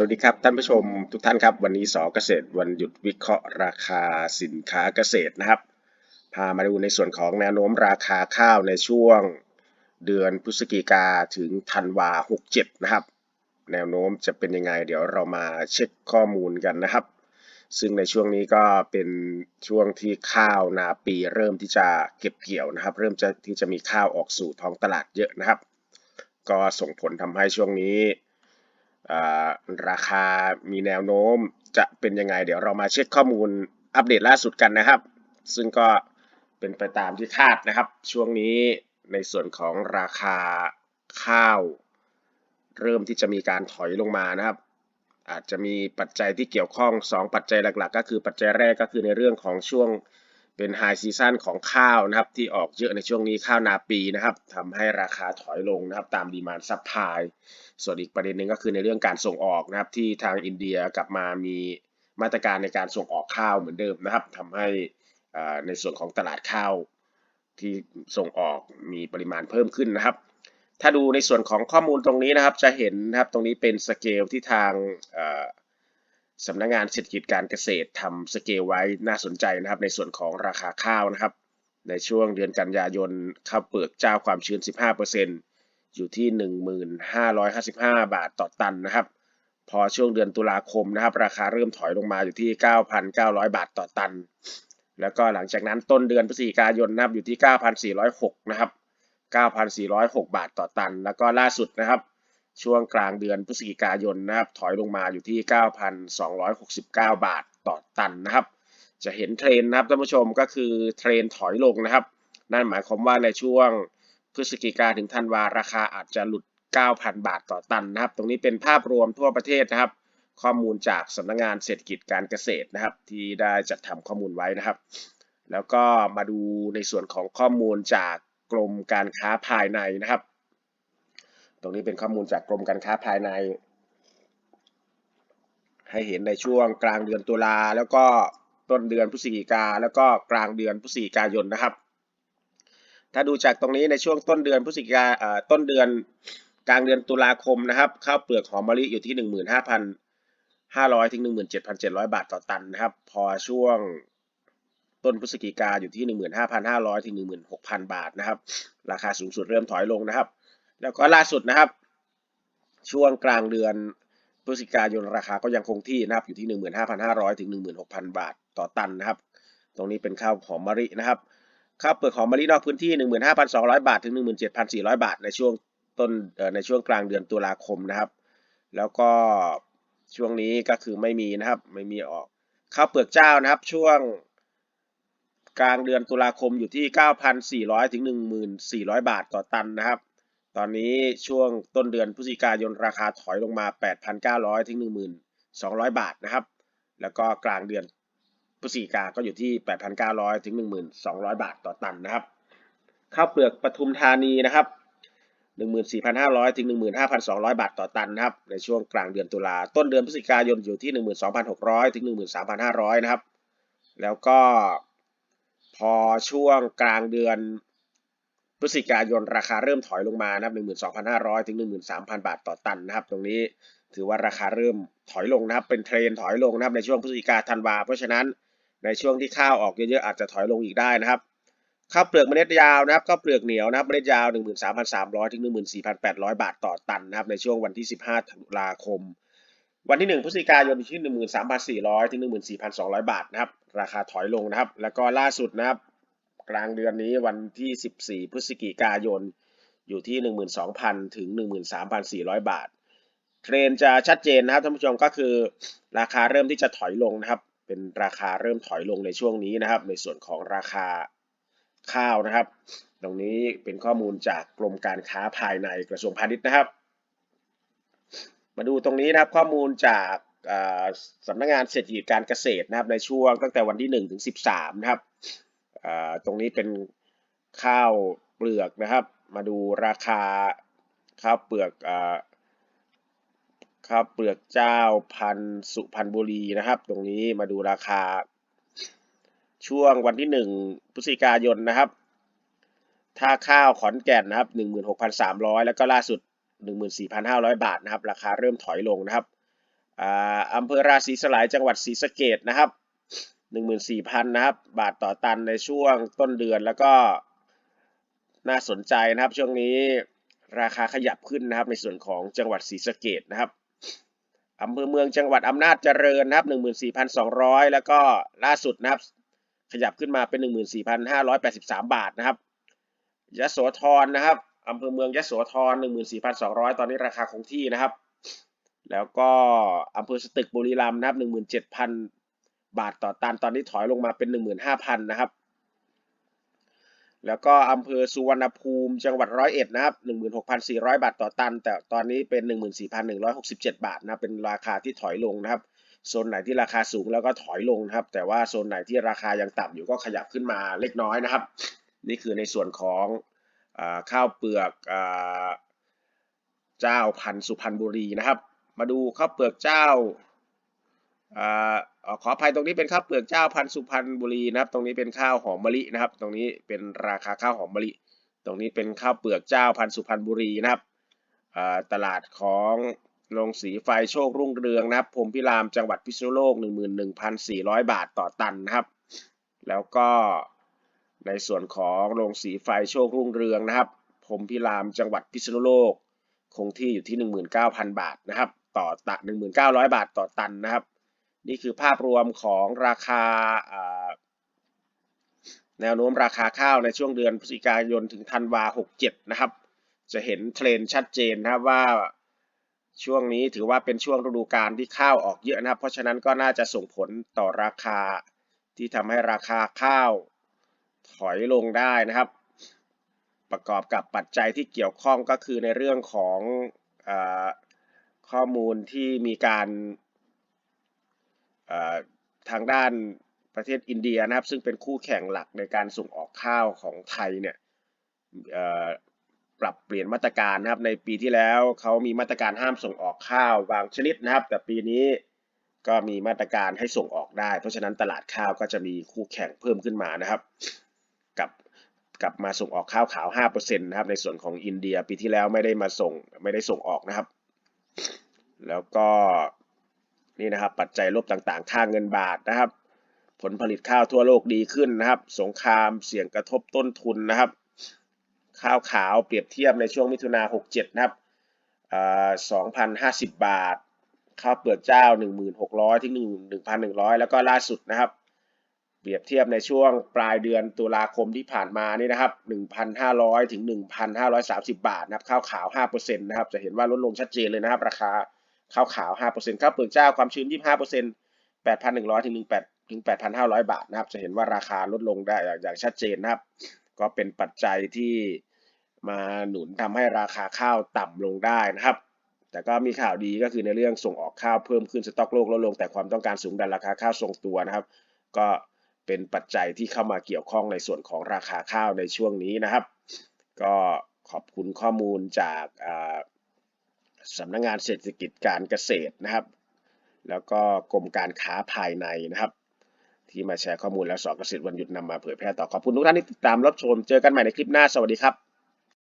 สวัสดีครับท่านผู้ชมทุกท่านครับ วันนี้สอเกษตรวันหยุดวิเคราะห์ราคาสินค้าเกษตรนะครับ พามาดูในส่วนของแนวโน้มราคาข้าวในช่วงเดือนพฤศจิกาถึงธันวา67นะครับ แนวโน้มจะเป็นยังไง เดี๋ยวเรามาเช็คข้อมูลกันนะครับ ซึ่งในช่วงนี้ก็เป็นช่วงที่ข้าวนาปีเริ่มที่จะเก็บเกี่ยวนะครับ เริ่มจะที่จะมีข้าวออกสู่ท้องตลาดเยอะนะครับ ก็ส่งผลทำให้ช่วงนี้ ราคามีแนวโน้มจะเป็นยังไง เดี๋ยวเรามาเช็คข้อมูลอัปเดตล่าสุดกันนะครับ ซึ่งก็เป็นไปตามที่คาดนะครับ ช่วงนี้ในส่วนของราคาข้าว เริ่มที่จะมีการถอยลงมานะครับ อาจจะมีปัจจัยที่เกี่ยวข้อง 2 ปัจจัยหลัก ๆ ก็คือปัจจัยแรกก็คือในเรื่องของช่วง เป็นไฮซีซันของข้าวนะครับที่ออกเยอะในช่วงนี้ข้าวนาปีนะครับทำให้ราคาถอยลงนะครับตามดีมานซับพลายส่วนอีกประเด็นหนึ่งก็คือในเรื่องการส่งออกนะครับที่ทางอินเดียกลับมามีมาตรการในการส่งออกข้าวเหมือนเดิมนะครับทำให้ในส่วนของตลาดข้าวที่ส่งออกมีปริมาณเพิ่มขึ้นนะครับ ถ้าดูในส่วนของข้อมูลตรงนี้นะครับจะเห็นนะครับตรงนี้เป็นสเกลที่ทาง สำนักงงานเศรษฐกิจการเกษตรทำสเกลไว้น่าสนใจนะครับ ในส่วนของราคาข้าวนะครับ ในช่วงเดือนกันยายนข้าวเปลือกเจ้าความชื้น 15%อยู่ที่ 1,555 บาทต่อตันนะครับ พอช่วงเดือนตุลาคมนะครับ ราคาเริ่มถอยลงมาอยู่ที่ 9,900 บาทต่อตัน แล้วก็หลังจากนั้นต้นเดือนพฤศจิกายนนะครับอยู่ที่ 9,406 นะครับ 9,406 บาทต่อตัน แล้วก็ล่าสุดนะครับ ช่วงกลางเดือนพฤศจิกายนนะครับถอยลงมาอยู่ที่ 9,269 บาทต่อตันนะครับ จะเห็นเทรนนะครับท่านผู้ชมก็คือเทรนถอยลงนะครับ นั่นหมายความว่าในช่วงพฤศจิกาถึงธันวาราคาอาจจะหลุด 9,000 บาทต่อตันนะครับ ตรงนี้เป็นภาพรวมทั่วประเทศนะครับ ข้อมูลจากสำนักงงานเศรษฐกิจการเกษตรนะครับ ที่ได้จัดทำข้อมูลไว้นะครับ แล้วก็มาดูในส่วนของข้อมูลจากกรมการค้าภายในนะครับ ตรงนี้เป็นข้อมูลจากกรมการค้าภายใน ให้เห็นในช่วงกลางเดือนตุลาแล้วก็ต้นเดือนพฤศจิกาแล้วก็กลางเดือนพฤศจิกายนนะครับ ถ้าดูจากตรงนี้ในช่วงต้นเดือนพฤศจิกาต้นเดือนกลางเดือนตุลาคมนะครับข้าวเปลือกหอมมะลิอยู่ที่ 15,500 ถึง 17,700 บาทต่อตันนะครับ พอช่วงต้นพฤศจิกาอยู่ที่ 15,500 ถึง 16,000 บาทนะครับ ราคาสูงสุดเริ่มถอยลงนะครับ แล้วก็ล่าสุดนะครับ ช่วงกลางเดือนพฤศจิกายนราคาก็ยังคงที่นะครับอยู่ที่ 15,500 ถึง 16,000 บาทต่อตันนะครับ ตรงนี้เป็นข้าวหอมมะลินะครับข้าวเปลือกหอมมะลินอกพื้นที่ 15,200 บาท ถึง 17,400 บาท ในช่วงต้นในช่วงกลางเดือนตุลาคมนะครับ แล้วก็ช่วงนี้ก็คือไม่มีนะครับ ไม่มีออกข้าวเปลือกเจ้านะครับ ช่วงกลางเดือนตุลาคมอยู่ที่ 9,400 ถึง 1,400 บาทต่อตันนะครับ ตอนนี้ช่วงต้นเดือนพฤศจิกายนราคาถอยลงมา 8,900 ถึง 1,200 บาทนะครับ แล้วก็กลางเดือนพฤศจิกาก็อยู่ที่ 8,900 ถึง 1,200 บาทต่อตันนะครับ ข้าวเปลือกปทุมธานีนะครับ 14,500 ถึง 15,200 บาทต่อตันนะครับ ในช่วงกลางเดือนตุลา ต้นเดือนพฤศจิกายนอยู่ที่ 12,600 ถึง 13,500 นะครับ แล้วก็พอช่วงกลางเดือน พฤศจิกายนราคาเริ่มถอยลงมานะครับ12,500 ถึง 13,000 บาทต่อตันนะครับ ตรงนี้ถือว่าราคาเริ่มถอยลงนะครับ เป็นเทรนถอยลงนะครับในช่วงพฤศจิกาธันวา เพราะฉะนั้นในช่วงที่ข้าวออกเยอะๆอาจจะถอยลงอีกได้นะครับ ข้าวเปลือกเมล็ดยาวนะครับ ข้าวเปลือกเหนียวนะครับ เมล็ดยาว 13,300 ถึง 14,800 บาทต่อตันนะครับ ในช่วงวันที่ 15 ตุลาคม วันที่ 1 พฤศจิกายนอยู่ที่ 13,400 ถึง 14,200 บาทนะครับ ราคาถอยลงนะครับ แล้วก็ล่าสุดนะครับ กลางเดือนนี้วันที่ 14 พฤศจิกายน อยู่ที่ 12,000 ถึง 13,400 บาท เทรนจะชัดเจนนะครับท่านผู้ชมก็คือ ราคาเริ่มที่จะถอยลงนะครับ เป็นราคาเริ่มถอยลงในช่วงนี้นะครับ ในส่วนของราคาข้าวนะครับ ตรงนี้เป็นข้อมูลจากกรมการค้าภายในกระทรวงพาณิชย์นะครับ มาดูตรงนี้นะครับข้อมูลจากสำนักงงานเศรษฐกิจการเกษตรนะครับในช่วงตั้งแต่วันที่1ถึง13 นะครับ ตรงนี้เป็นข้าวเปลือกนะครับ มาดูราคาข้าวเปลือกข้าวเปลือกเจ้าพันสุพรรณบุรีนะครับ ตรงนี้มาดูราคา ช่วงวันที่ 1พฤศจิกายนนะครับ ถ้าข้าวขอนแก่นนะครับ 16,300 แล้วก็ล่าสุด 14,500 บาทนะครับ ราคาเริ่มถอยลงนะครับอ่าอำเภอราศีสลายจังหวัดศรีสะเกดนะครับ หนึ่งหมื่นสี่พันนะครับ บาทต่อตันในช่วงต้นเดือนแล้วก็น่าสนใจนะครับ ช่วงนี้ราคาขยับขึ้นนะครับ ในส่วนของจังหวัดศรีสะเกดนะครับอำเภอเมืองจังหวัดอำนาจเจริญนะครับหนึ่งหมื่นสี่พันสองร้อยแล้วก็ล่าสุดนะครับ ขยับขึ้นมาเป็นหนึ่งหมื่นสี่พันห้าร้อยแปดสิบสามบาทนะครับยะโสธรนะครับอำเภอเมืองยะโสธรหนึ่งหมื่นสี่พันสองร้อยตอนนี้ราคาคงที่นะครับ แล้วก็อำเภอสตึกบุรีรัมย์นะครับ บาทต่อตันตอนนี้ถอยลงมาเป็นหนึ่งหมื่นห้าพันนะครับ แล้วก็อำเภอสุวรรณภูมิจังหวัดร้อยเอ็ดนะครับหนึ่งหมื่นหกพันสี่ร้อยบาทต่อตัน แต่ตอนนี้เป็นหนึ่งหมื่นสี่พันหนึ่งร้อยหกสิบเจ็ดบาทนะเป็นราคาที่ถอยลงนะครับโซนไหนที่ราคาสูงแล้วก็ถอยลงนะครับ แต่ว่าโซนไหนที่ราคายังต่ำอยู่ก็ขยับขึ้นมาเล็กน้อยนะครับ นี่คือในส่วนของอข้าวเปลือกอเจ้าพันสุพรรณบุรีนะครับ มาดูข้าวเปลือกเจ้า ขออภัยตรงนี้เป็นข้าวเปลือกเจ้าพันสุพรรณบุรีนะครับ ตรงนี้เป็นข้าวหอมมะลินะครับ ตรงนี้เป็นราคาข้าวหอมมะลิ ตรงนี้เป็นข้าวเปลือกเจ้าพันสุพรรณบุรีนะครับตลาดของโรงสีไฟโชครุ่งเรืองนะครับพรมพิรามจังหวัดพิษณุโลก 11,400 บาทต่อตันนะครับ แล้วก็ในส่วนของโรงสีไฟโชครุ่งเรืองนะครับพรมพิรามจังหวัดพิษณุโลก คงที่อยู่ที่ 19,000 บาทนะครับ ต่อตัน1,900บาทต่อตันนะครับ นี่คือภาพรวมของราคาแนวโน้มราคาข้าวในช่วงเดือนพฤศจิกายนถึงธันวา67 นะครับ จะเห็นเทรนชัดเจนนะครับว่าช่วงนี้ถือว่าเป็นช่วงฤดูกาลที่ข้าวออกเยอะนะครับ เพราะฉะนั้นก็น่าจะส่งผลต่อราคาที่ทำให้ราคาข้าวถอยลงได้นะครับ ประกอบกับปัจจัยที่เกี่ยวข้องก็คือในเรื่องของอข้อมูลที่มีการ ทางด้านประเทศอินเดียนะครับ ซึ่งเป็นคู่แข่งหลักในการส่งออกข้าวของไทยเนี่ยปรับเปลี่ยนมาตรการนะครับ ในปีที่แล้วเขามีมาตรการห้ามส่งออกข้าวบางชนิดนะครับ แต่ปีนี้ก็มีมาตรการให้ส่งออกได้ เพราะฉะนั้นตลาดข้าวก็จะมีคู่แข่งเพิ่มขึ้นมานะครับ กับกลับมาส่งออกข้าวขาว 5%นะครับ ในส่วนของอินเดียปีที่แล้วไม่ได้มาส่งไม่ได้ส่งออกนะครับ แล้วก็ นี่นะครับ ปัจจัยลบต่างๆ ค่าเงินบาทนะครับ ผลผลิตข้าวทั่วโลกดีขึ้นนะครับ สงครามเสี่ยงกระทบต้นทุนนะครับ ข้าวขาวเปรียบเทียบในช่วงมิถุนา67 นะครับอ่า2,050 บาท ข้าวเปลือกเจ้า 1,600 ถึง 1,100 แล้วก็ล่าสุดนะครับ เปรียบเทียบในช่วงปลายเดือนตุลาคมที่ผ่านมานี่นะครับ 1,500 ถึง 1,530 บาทนะครับ ข้าวขาว 5%นะครับ จะเห็นว่าลดลงชัดเจนเลยนะครับ ราคา ข้าวขาว5%ข้าวเปลือกเจ้าความชื้น 25% 8,100ถึง18ถึง8,500 บาทนะครับ จะเห็นว่าราคาลดลงได้อย่างชัดเจนนะครับ ก็เป็นปัจจัยที่มาหนุนทำให้ราคาข้าวต่ำลงได้นะครับ แต่ก็มีข่าวดีก็คือในเรื่องส่งออกข้าวเพิ่มขึ้นสต็อกโลกลดลง แต่ความต้องการสูงดันราคาข้าวทรงตัวนะครับ ก็เป็นปัจจัยที่เข้ามาเกี่ยวข้องในส่วนของราคาข้าวในช่วงนี้นะครับ ก็ขอบคุณข้อมูลจาก สำนักงงานเศรษฐกิจการเกษตรนะครับ แล้วก็กรมการค้าภายในนะครับ ที่มาแชร์ข้อมูลแล้วสอนเกษตรวันหยุดนำมาเผยแพร่ต่อขอบคุณทุกท่านที่ติดตามรับชม เจอกันใหม่ในคลิปหน้าสวัสดีครับ